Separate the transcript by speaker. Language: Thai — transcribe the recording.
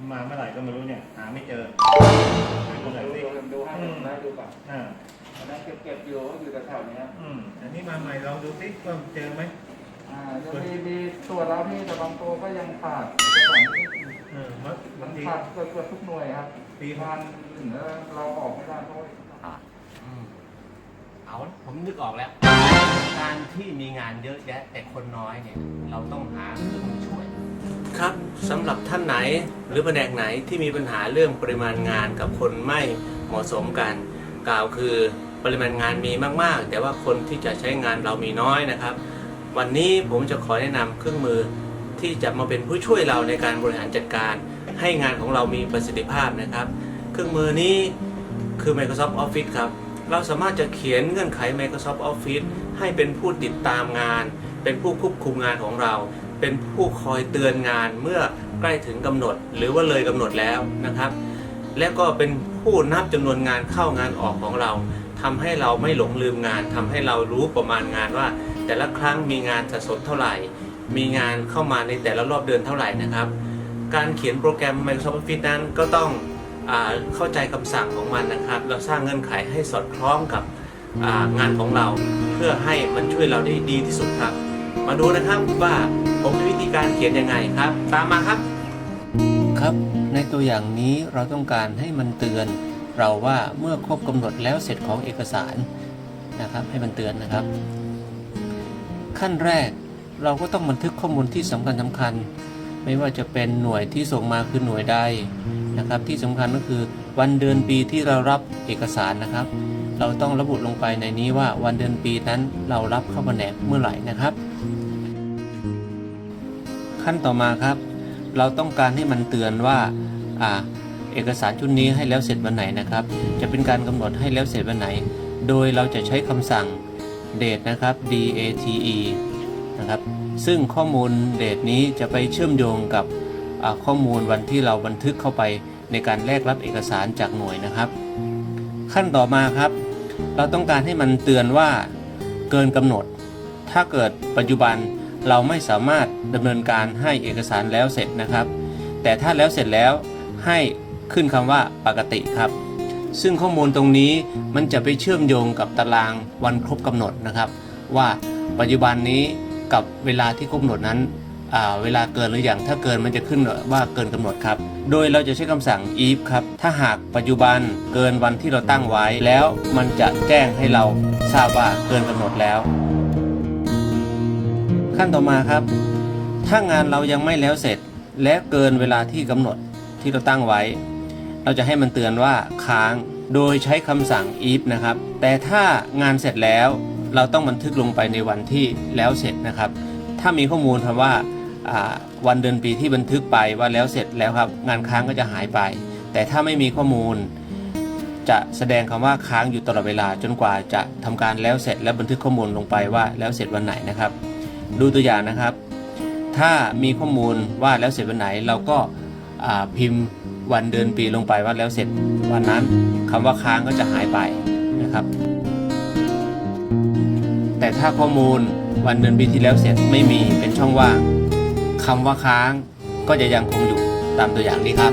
Speaker 1: มมาเมื่อไหร่ก็ไม่รู้เนี่ยหาไม่เจอหา
Speaker 2: ดู
Speaker 1: เมื่อไหร่
Speaker 2: ดู
Speaker 1: สิ
Speaker 2: ดูให้ได้ดูก่อน
Speaker 1: อ่า
Speaker 2: ตอนนั้นเก็บเก็บอยู่อยู่แถวๆเนี้ย
Speaker 1: อืมอันนี้มาใหม่ลองดูสิว่าเจอไหม
Speaker 2: อ่ายังมีมีตัวเราที่แต่บางตัวก็ยังขาดเอกสารที่
Speaker 1: เออมัน
Speaker 2: มั
Speaker 1: บานงที
Speaker 2: ขาดเกือบเกือบทุกหน่วยครับ
Speaker 1: ปี
Speaker 2: งานถึงแล้วเราออกไม่ได้เพราะว่า
Speaker 3: อะอืมเอาผมนึกออกแล้ว การที่มีงานเยอะแยะแต่คนน้อยเนี่ย เราต้องหาเครื่องมือช่วย ครับสำหรับท่านไหนหรือแผนกไหนที่มีปัญหาเรื่องปริมาณงานกับคนไม่เหมาะสมกัน กล่าวคือปริมาณงานมีมาก ๆ แต่ว่าคนที่จะใช้งานเรามีน้อยนะครับ วันนี้ผมจะขอแนะนำเครื่องมือที่จะมาเป็นผู้ช่วยเราในการบริหารจัดการ ให้งานของเรามีประสิทธิภาพนะครับ เครื่องมือนี้คือ Microsoft Office ครับ เราสามารถจะเขียนเงื่อนไข Microsoft Office ให้เป็นผู้ติดตามงาน เป็นผู้ควบคุมงานของเรา เป็นผู้คอยเตือนงานเมื่อใกล้ถึงกำหนด หรือว่าเลยกำหนดแล้วนะครับ และก็เป็นผู้นับจำนวนงานเข้างานออกของเราทำให้เราไม่หลงลืมงานทำให้เรารู้ประมาณงานว่า แต่ละครั้งมีงานสะสมเท่าไหร่ มีงานเข้ามาในแต่ละรอบเดือนเท่าไหร่นะครับ การเขียนโปรแกรม Microsoft Office นั้นก็ต้องอเข้าใจคำสั่งของมันนะครับ เราสร้างเงื่อนไขให้สอดคล้องกับงานของเรา เพื่อให้มันช่วยเราได้ดีที่สุดครับ มาดูนะครับว่าผมมีวิธีการเขียนยังไงครับ ตามมาครับ ครับ ในตัวอย่างนี้เราต้องการให้มันเตือน เราว่าเมื่อครบกำหนดแล้วเสร็จของเอกสารนะครับ ให้มันเตือนนะครับ ขั้นแรกเราก็ต้องบันทึกข้อมูลที่สำคัญสำคัญ ไม่ว่าจะเป็นหน่วยที่ส่งมาคือหน่วยใดนะครับ ที่สำคัญก็คือวันเดือนปีที่เรารับเอกสารนะครับ เราต้องระบุลงไปในนี้ว่าวันเดือนปีนั้นเรารับเข้าแผนกเมื่อไหร่นะครับ ขั้นต่อมาครับ เราต้องการให้มันเตือนว่าอ่าเอกสารชุดนี้ให้แล้วเสร็จวันไหนนะครับ จะเป็นการกำหนดให้แล้วเสร็จวันไหน โดยเราจะใช้คำสั่ง date นะครับ date นะครับ ซึ่งข้อมูล date นี้จะไปเชื่อมโยงกับข้อมูลวันที่เราบันทึกเข้าไปในการแลกรับเอกสารจากหน่วยนะครับ ขั้นต่อมาครับ เราต้องการให้มันเตือนว่าเกินกำหนด ถ้าเกิดปัจจุบันเราไม่สามารถดำเนินการให้เอกสารแล้วเสร็จนะครับ แต่ถ้าแล้วเสร็จแล้วให้ขึ้นคำว่าปกติครับ ซึ่งข้อมูลตรงนี้มันจะไปเชื่อมโยงกับตารางวันครบกำหนดนะครับ ว่าปัจจุบันนี้ กับเวลาที่ครบกำหนดนั้นเวลาเกินหรืออยังถ้าเกินมันจะขึ้นว่าเกินกำหนดครับ โดยเราจะใช้คำสั่ง if ครับ ถ้าหากปัจจุบันเกินวันที่เราตั้งไว้แล้วมันจะแจ้งให้เราทราบว่าเกินกำหนดแล้ว ขั้นต่อมาครับ ถ้างานเรายังไม่แล้วเสร็จ และเกินเวลาที่กำหนดที่เราตั้งไว้ เราจะให้มันเตือนว่าค้าง โดยใช้คำสั่ง if นะครับ แต่ถ้างานเสร็จแล้ว เราต้องบันทึกลงไปในวันที่แล้วเสร็จนะครับ ถ้ามีข้อมูลคำว่าอ่าวันเดือนปีที่บันทึกไปว่าแล้วเสร็จแล้วครับงานค้างก็จะหายไป แต่ถ้าไม่มีข้อมูล จะแสดงคำว่าค้างอยู่ตลอดเวลาจนกว่าจะทำการแล้วเสร็จและบันทึกข้อมูลลงไปว่าแล้วเสร็จวันไหนนะครับ ดูตัวอย่างนะครับ ถ้ามีข้อมูลว่าแล้วเสร็จวันไหนเราก็พิมพ์วันเดือนปีลงไปว่าแล้วเสร็จวันนั้นคำว่าค้างก็จะหายไปนะครับ ถ้าข้อมูลวันเดือนปีที่แล้วเสร็จไม่มีเป็นช่องว่างคำว่าค้างก็จะยังคงอยู่ตามตัวอย่างนี้ครับ